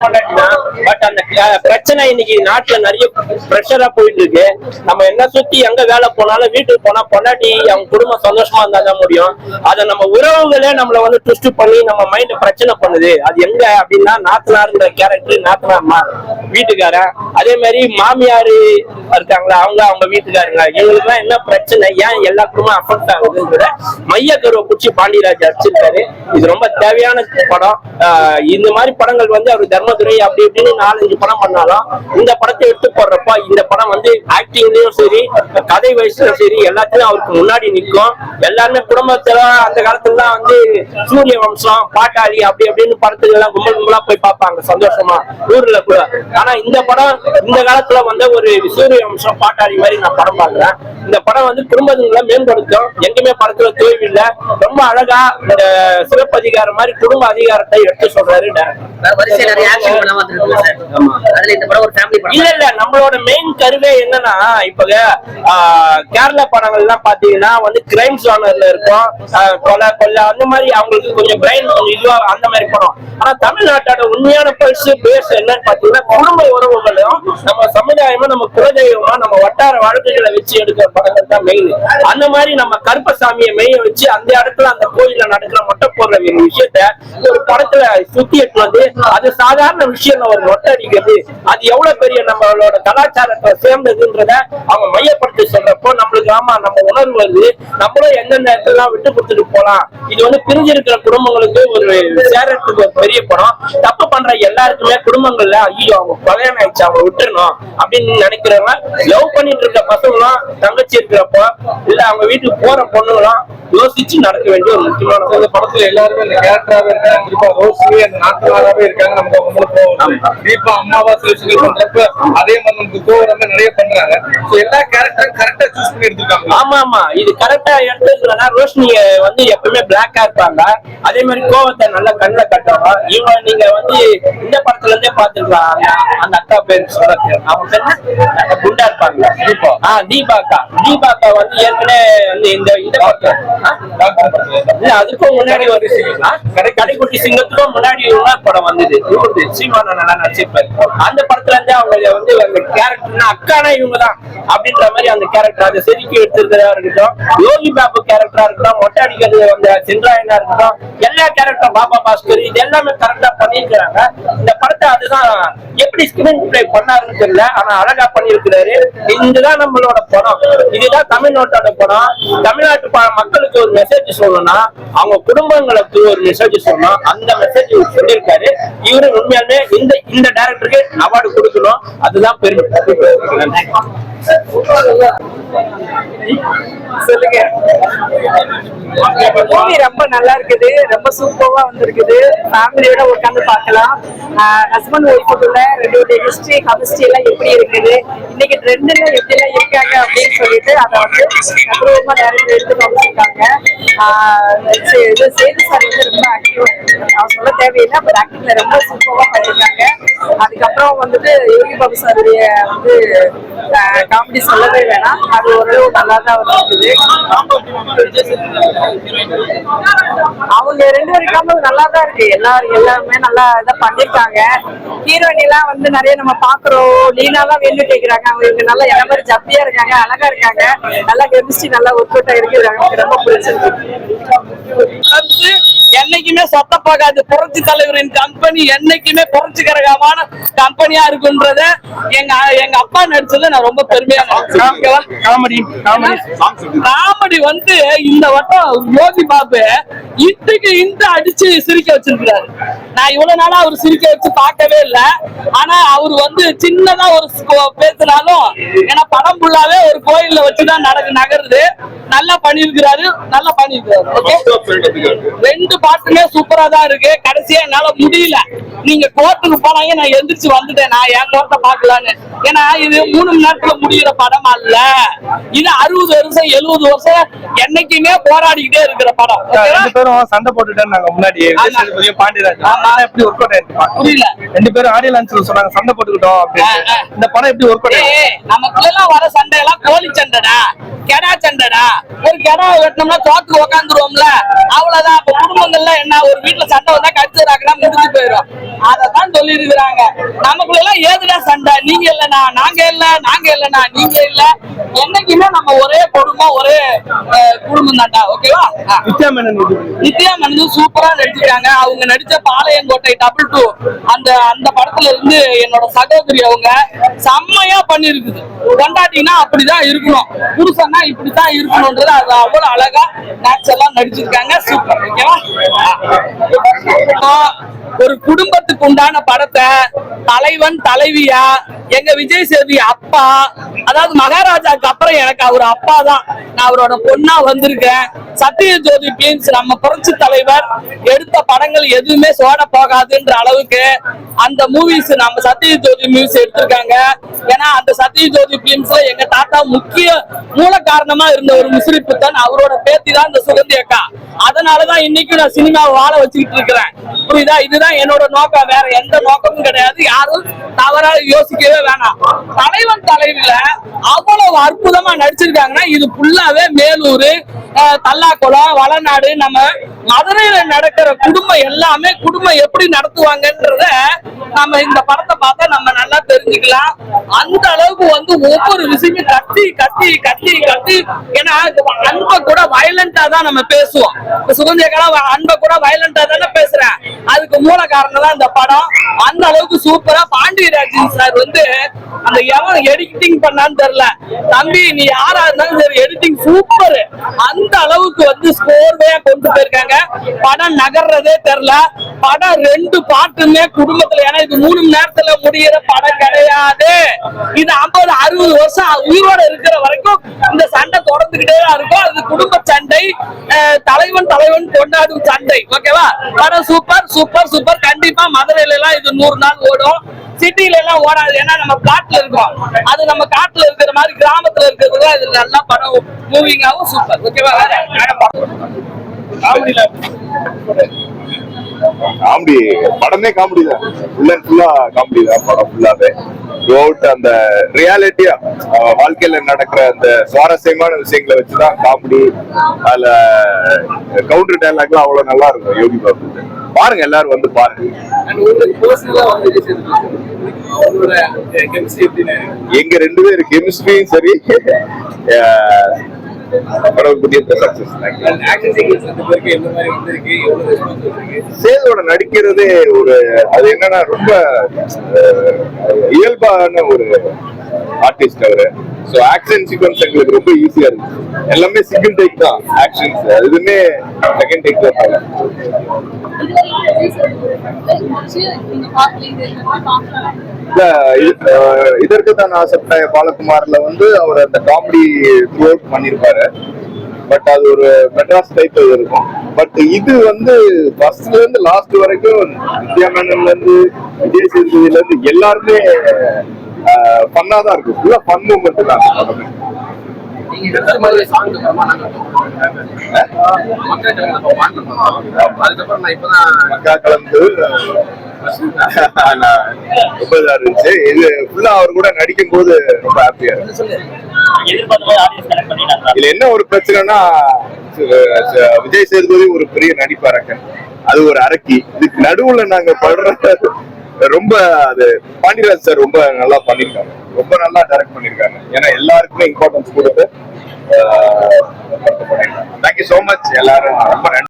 But அந்த பிரச்சனை இன்னைக்கு நாட்டுல நிறைய பிரஷரா போயிட்டு இருக்கு நம்ம என்ன சுத்தி எங்க வேலை போனாலும் வீட்டுக்கு போனா பொண்டாட்டி அவங்க குடும்பம் சந்தோஷமா இருந்தா தான் முடியும். அதை நம்ம உறவுகளே நம்மள வந்து ட்விஸ்ட் பண்ணி நம்ம மைண்ட் பிரச்சனை பண்ணுது. அது எங்க அப்படின்னா நாத்தனாருங்கிற கேரக்டர் நாத்தனார் மா வீட்டுக்காரன். அதே மாதிரி மாமியாரு இருக்காங்களா? அவங்க அவங்க வீட்டுக்காரங்க இவங்களுக்கு என்ன பிரச்சனை? ஏன் எல்லா அஃபெக்ட் ஆகுதுங்கிற மைய கருவை பிடிச்சி பாண்டியராஜ் அடிச்சிருக்காரு. இது ரொம்ப தேவையான படம். ஆஹ் இந்த மாதிரி படங்கள் வந்து அவர் தர்மதுரை அப்படி இப்படின்னு நாலஞ்சு படம் பண்ணாலும் இந்த படத்தை எடுத்து போடுறப்ப இந்த படம் வந்து ஆக்டிங்லயும் சரி கதை வயசுலயும் சரி எல்லாத்துலயும் அவருக்கு முன்னாடி நிற்கும். எல்லாருமே குடும்பத்துல அந்த காலத்துல வந்து சூரிய வம்சம் பாட்டாளி அப்படி அப்படின்னு படத்துக்கு எல்லாம் கும்பல் கும்பலா போய் பார்ப்பாங்க சந்தோஷமா ஊர்ல கூட. ஆனா இந்த படம் இந்த காலத்துல வந்து ஒரு சூரிய அம்சம் பாட்டாளி மாதிரி நான் படம் பாக்குறேன் இந்த படம் வந்து குடும்பங்களை மேம்படுத்தும். எங்கேயுமே படத்துல தொய்வு இல்ல ரொம்ப அழகா இந்த சிறப்பதிகாரம் மாதிரி குடும்ப அதிகாரத்தை எடுத்து சொல்றாரு டேரக்டர். இல்ல இல்ல நம்மளோட மெயின் கருவே என்னன்னா இப்ப கேரளா படங்கள் எல்லாம் பாத்தீங்கன்னா வந்து கிரைம் ஜானர்ல இருக்கும். கொலை கொள்ளை அந்த மாதிரி அவங்களுக்கு கொஞ்சம் பிரைன் கொஞ்சம் இதுவா அந்த மாதிரி படம். ஆனா தமிழ்நாட்டோட உண்மையான பல்ஸ் பேஸ் என்னன்னு பாத்தீங்கன்னா குடும்ப உறவுகளும் நம்ம சமுதாயமா நம்ம குலதெய்வமா நம்ம வட்டார வழக்குகளை வச்சு எடுக்கிற படங்கள் தான் மெயின் அந்த மாதிரி நம்ம கருப்பசாமியை மெய்ய வச்சு அந்த இடத்துல அந்த கோயில்ல நடக்கிற மொட்டை போடுற விஷயத்த ஒரு படத்துல சுத்தி எடுத்து வந்து அது சாதாரண விஷயம் ஒரு மொட்டை அடிக்கிறது அது எவ்வளவு பெரிய நம்மளோட கலாச்சாரத்தை சேர்ந்ததுன்றத அவங்க மையப்படுத்தி சொல்றப்போ நம்மளுக்கு ஆமா நம்ம உணர்வு நம்மளும் எந்தெந்த இடத்துல விட்டு கொடுத்துட்டு போலாம். இது வந்து பிரிஞ்சிருக்கிற குடும்பங்களுக்கு ஒரு சேரத்துக்கு ஒரு பெரிய படம். தப்பு பண்ற எல்லாருக்குமே குடும்பங்கள்ல ஐயோ அவங்க கல்யாணம் ஆயிடுச்சு அவங்க விட்டுறணும் அப்படின்னு நினைக்கிறவங்க லவ் பண்ணிட்டு இருக்க பசங்களும் தங்கச்சி இருக்கிறப்போ இல்ல அவங்க வீட்டுக்கு போற பொண்ணுங்களும் யோசிச்சு நடக்க வேண்டிய ஒரு முக்கியமான படத்துல எல்லாருமே இந்த கேரக்டராக இருக்காங்க குறிப்பா ரோஸ்லி அந்த இருக்காங்க நமக்கு அவங்களுக்கு கோவம். தீபா அம்மாவா சில விஷயங்கள் பண்றப்ப அதே மாதிரி நமக்கு கோவம் நிறைய பண்றாங்க. சோ எல்லா கேரக்டரும் கரெக்டா சூஸ் பண்ணி எடுத்திருக்காங்க. ஆமா ஆமா. இது கரெக்டா எடுத்துக்கலன்னா ரோஷினிய வந்து எப்பவுமே பிளாக்கா இருப்பாங்க. அதே மாதிரி கோவத்தை நல்லா கண்ணுல கட்டுவாங்க. இவங்க நீங்க வந்து இந்த படத்துல இருந்தே பாத்துக்கலாம் அந்த அக்கா பேர் சொல்றது அவங்க பேர்? குண்டா இருப்பாங்க. தீபா. ஆ தீபாக்கா. தீபாக்கா வந்து ஏற்கனவே வந்து இந்த இந்த படத்துல? இல்ல அதுக்கும் முன்னாடி ஒரு கடைக்குட்டி சிங்கத்துக்கும் முன்னாடி படம் வந்தது. இவரு சீமான நல்லா நடிச்சிருப்பாரு. அந்த படத்துல இருந்து அவங்க வந்து அந்த கேரக்டர்னா அக்கானா இவங்க தான் அப்படின்ற மாதிரி அந்த கேரக்டர் அதை செதுக்கி எடுத்திருக்கிறதா இருக்கட்டும். யோகி பாபு கேரக்டரா இருக்கட்டும் மொட்டை அடிக்கிறது அந்த சென்றாயனா இருக்கட்டும் எல்லா கேரக்டரும் பாபா பாஸ்கர் இது எல்லாமே கரெக்டா பண்ணியிருக்கிறாங்க. இந்த படத்தை அதுதான் எப்படி ஸ்கிரீன் பிளே பண்ணாருன்னு தெரியல ஆனா அழகா பண்ணியிருக்கிறாரு. இதுதான் நம்மளோட படம். இதுதான் தமிழ்நாட்டோட படம். தமிழ்நாட்டு மக்களுக்கு ஒரு மெசேஜ் சொல்லணும்னா அவங்க குடும்பங்களுக்கு ஒரு மெசேஜ் சொல்லணும். அந்த மெசேஜ் சொல்லியிருக்காரு. இவரு உண்மையாலுமே இந்த இந்த டைரக்டருக்கு அவார்டு கொடுக்கணும். அதுதான் பெருமை சொல்லுங்க. மூவி ரொம்ப நல்லா இருக்குது. ரொம்ப சூப்பரா வந்திருக்குது. ஃபேமிலியோட உட்காந்து பார்க்கலாம். ஹஸ்பண்ட் ஒய்ஃபுக்குள்ள ரெண்டு ஹிஸ்டரி கமிஸ்ட்ரி எல்லாம் எப்படி இருக்குது? இன்னைக்கு ட்ரெண்ட்ல எப்படி எல்லாம் இருக்காங்க அப்படின்னு சொல்லிட்டு அதை வந்து அபூர்வமா நிறைய எடுத்து காமிச்சிருக்காங்க. இது சேது சார் வந்து ரொம்ப ஆக்டிவ் அவர் சொல்ல தேவையில்லை பட் ஆக்டிங்ல ரொம்ப சூப்பராக பண்ணிருக்காங்க. அதுக்கப்புறம் வந்துட்டு யோகி பாபு சாருடைய வந்து காமெடி சொல்லவே வேணாம். அது ஓரளவு நல்லா தான் வந்துருக்குது. அவங்க ரெண்டு பேரும் காமெடி நல்லா தான் இருக்கு. எல்லாரும் எல்லாருமே நல்லா இதை பண்ணிருக்காங்க. ஹீரோயின் எல்லாம் வந்து நிறைய நம்ம பாக்குறோம் லீனாலாம் வேணும் கேக்குறாங்க. அவங்க நல்லா என்ன மாதிரி ஜப்பியா இருக்காங்க அழகா இருக்காங்க. நல்லா கெமிஸ்ட்ரி நல்லா ஒர்க் அவுட் ஆயிருக்கு எனக்கு ரொம்ப பிடிச்சிருக்கு. Merci. என்னைக்குமே சத்த பார்க்காது புரட்சி தலைவரின் கம்பெனி என்னைக்குமே புரட்சிகரமான கம்பெனியா இருக்குன்றத எங்க எங்க அப்பா நடிச்சது நான் ரொம்ப பெருமையா காமெடி வந்து இந்த வட்டம் யோகி பாபு இன்ட்டுக்கு இன்ட்டு அடிச்சு சிரிக்க வச்சிருக்கிறாரு. நான் இவ்வளவு நாளா அவர் சிரிக்க வச்சு பார்க்கவே இல்லை. ஆனா அவர் வந்து சின்னதா ஒரு பேசினாலும் ஏன்னா படம் ஃபுல்லாவே ஒரு கோயில்ல வச்சுதான் நடக்கு நகருது. நல்லா பண்ணியிருக்கிறாரு. நல்லா ஓகே? ரெண்டு பாட்டுமே சூப்பரா தான் இருக்கு. கடைசியா என்னால முடியல. நீங்க கோர்ட்டுக்கு போனாங்க நான் எந்திரிச்சு வந்துட்டேன். நான் என் கோர்ட்டை பாக்கலான்னு ஏன்னா இது மூணு மணி நேரத்துல முடியிற படம் அல்ல. இது அறுபது வருஷம் எழுபது வருஷம் என்னைக்குமே போராடிக்கிட்டே இருக்கிற படம்? ரெண்டு பேரும் சண்டை போட்டுட்டாங்க நாங்க முன்னாடி பாண்டியராஜ். எப்படி ஒர்க் அவுட் புரியல. ரெண்டு பேரும் ஆடியோ லான்ச்ல சொன்னாங்க சண்டை போட்டுக்கிட்டோம் அப்படின்னு. இந்த படம் எப்படி ஒர்க் அவுட் நமக்குள்ள எல்லாம் வர சண்டை எல்லாம் கோழி சண்டைடா. கெடா சண்டைடா. ஒரு கெடா வெட்டினோம்னா தோத்து உக்காந்துருவோம்ல. அவ்வளவுதான். அப்ப குடும்பங்கள்ல என்ன ஒரு வீட்டுல சண்டை வந்தா கடிச்சிடறாங்கன்னா முடிஞ்சு போயிடும் அதத்தான் சொல்லி இருக்கிறாங்க நமக்குள்ள எல்லாம் ஏதுடா சண்டை? நீங்க இல்லனா நாங்க இல்ல நாங்க இல்லனா நீங்க இல்ல. என்னைக்குமே நம்ம ஒரே குடும்பம் ஒரே குடும்பம் தான்டா ஓகேவா நித்யா மேனன் நித்யா மனது சூப்பரா நடிச்சிருக்காங்க. அவங்க நடிச்ச பாளையங்கோட்டை டபுள் டூ அந்த அந்த படத்துல இருந்து என்னோட சகோதரி அவங்க செம்மையா பண்ணிருக்குது. கொண்டாட்டினா அப்படிதான் இருக்கணும். புருஷன்னா இப்படித்தான் இருக்கணும்ன்றது அது அவ்வளவு அழகா நேச்சுரலா நடிச்சிருக்காங்க. சூப்பர் ஓகேவா ஒரு குடும்பத்துக்கு உண்டான படத்தை தலைவன் தலைவியா எங்க விஜய் சேதுபதி அப்பா அதாவது மகாராஜாக்கு அப்புறம் எனக்கு அவர் அப்பா தான் நான் அவரோட பொண்ணா வந்திருக்கேன். சத்திய ஜோதி பிலிம்ஸ் நம்ம புரட்சி தலைவர் எடுத்த படங்கள் எதுவுமே சோட போகாதுன்ற அளவுக்கு அந்த மூவிஸ் நம்ம சத்திய ஜோதி மூவிஸ் எடுத்திருக்காங்க. ஏன்னா அந்த சத்திய ஜோதி பிலிம்ஸ்ல எங்க தாத்தா முக்கிய மூல காரணமா இருந்த ஒரு முஸ்லிம் தான் அவரோட பேத்தி தான் இந்த சுகந்தி அக்கா. அதனாலதான் இன்னைக்கு நான் சினிமாவை வாழ வச்சுக்கிட்டு இருக்கிறேன். புரியுதா? இதுதான் என்னோட நோக்கம். வேற எந்த நோக்கமும் கிடையாது. யாரும் தவறா யோசிக்கவே வேணாம். தலைவன் தலைவில அவ்வளவு அற்புதமா நடிச்சிருக்காங்கன்னா இது ஃபுல்லாவே மேலூர் தல்லாக்குளம் வளநாடு நம்ம மதுரையில நடக்கிற குடும்பம் எல்லாமே குடும்பம் எப்படி நடத்துவாங்கன்றத நம்ம இந்த படத்தை பார்த்தா நம்ம நல்லா தெரிஞ்சுக்கலாம். அந்த அளவுக்கு வந்து ஒவ்வொரு விஷயமும் கத்தி கத்தி கத்தி கத்தி. ஏன்னா அன்பை கூட வயலண்டா தான் நம்ம பேசுவோம். சுதந்திரக்கான அன்பை கூட வயலண்டா தானே பேசுறேன். அதுக்கு மூல காரணம் தான் இந்த படம். அந்த அளவுக்கு சூப்பரா பாண்டியராஜன் சார் வந்து அந்த எவன் எடிட்டிங் பண்ணான்னு தெரியல. தம்பி நீ யாரா இருந்தாலும் சரி எடிட்டிங் சூப்பர் அந்த அளவுக்கு வந்து ஸ்கோர்வே கொண்டு போயிருக்காங்க. படம் நகர்றதே தெரியல. படம் ரெண்டு பாட்டுமே குடும்பத்துல ஏன்னா இது மூணு மணி நேரத்துல முடியிற படம் கிடையாது. இது ஐம்பது அறுபது வருஷம் உயிரோட இருக்கிற வரைக்கும் இந்த சண்டை தொடர்ந்துகிட்டே தான் இருக்கும். அது குடும்ப சண்டை தலைவன் தலைவன் கொண்டாடும் சண்டை. ஓகேவா? படம் சூப்பர் சூப்பர் சூப்பர். கண்டிப்பா மதுரையில எல்லாம் இது நூறு நாள் ஓடும். சிட்டில எல்லாம் ஓடாது. ஏன்னா நம்ம காட்டுல இருக்கோம். அது நம்ம காட்டுல இருக்கிற மாதிரி கிராமத்துல இருக்கிறது இது நல்லா படம் மூவிங்காவும் சூப்பர். ஓகேவா? வேற படம் காமெடி படமே காமெடி தான். ஃபுல் அண்ட் ஃபுல்லா காமெடி தான் படம் ஃபுல்லாவே த்ரூஅவுட் அந்த ரியாலிட்டியா வாழ்க்கையில நடக்கிற அந்த சுவாரஸ்யமான விஷயங்களை வச்சுதான் காமெடி அதுல கவுண்டர் டைலாக்லாம் அவ்வளவு நல்லா இருக்கும். யோகி பாபு பாருங்க எல்லாரும் வந்து பாருங்க. எங்க ரெண்டு பேரும் கெமிஸ்ட்ரியும் சரி சேதோட நடிக்கிறதே ஒரு அது என்னன்னா ரொம்ப இயல்பான ஒரு ஆர்டிஸ்ட் அவரு. ஸோ ஆக்ஷன் சீக்வன்ஸ் எங்களுக்கு ரொம்ப ஈஸியா இருக்கு. எல்லாமே சிங்கிள் டேக் தான் ஆக்ஷன்ஸ் எதுவுமே செகண்ட் டேக் தான். இல்ல இது- இதற்கு தான் ஆசைப்பட்ட பாலகுமார்ல வந்து அவர் அந்த காமெடி த்ரூ அவுட் பண்ணிருப்பாரு. பட் அது ஒரு மெட்ராஸ் டைப் இருக்கும். பட் இது வந்து ஃபர்ஸ்ட்ல இருந்து லாஸ்ட் வரைக்கும் வித்யா மேனன்ல இருந்து விஜய் சேதுபதியில இருந்து எல்லாருமே ஃபன்னா தான் இருக்கும். ஃபுல்லா ஃபன் மூமெண்ட் தான். கலந்து நான் ரொம்ப இதா இருந்துச்சு. இது ஃபுல்லா அவர் கூட நடிக்கும் போது ரொம்ப ஹாப்பியா இருந்துச்சு. இதுல என்ன ஒரு பிரச்சனைனா விஜய் சேதுபதி ஒரு பெரிய நடிப்பாரக்கன் அது ஒரு அரக்கி. இதுக்கு நடுவுல நாங்க படுற ரொம்ப அது பாண்டியராஜ் சார் ரொம்ப நல்லா பண்ணிருக்காங்க ரொம்ப நல்லா டைரக்ட் பண்ணிருக்காங்க ஏன்னா எல்லாருக்குமே இம்பார்ட்டன்ஸ் கொடுத்து தேங்க்யூ சோ மச் எல்லாரும் ரொம்ப நன்றி.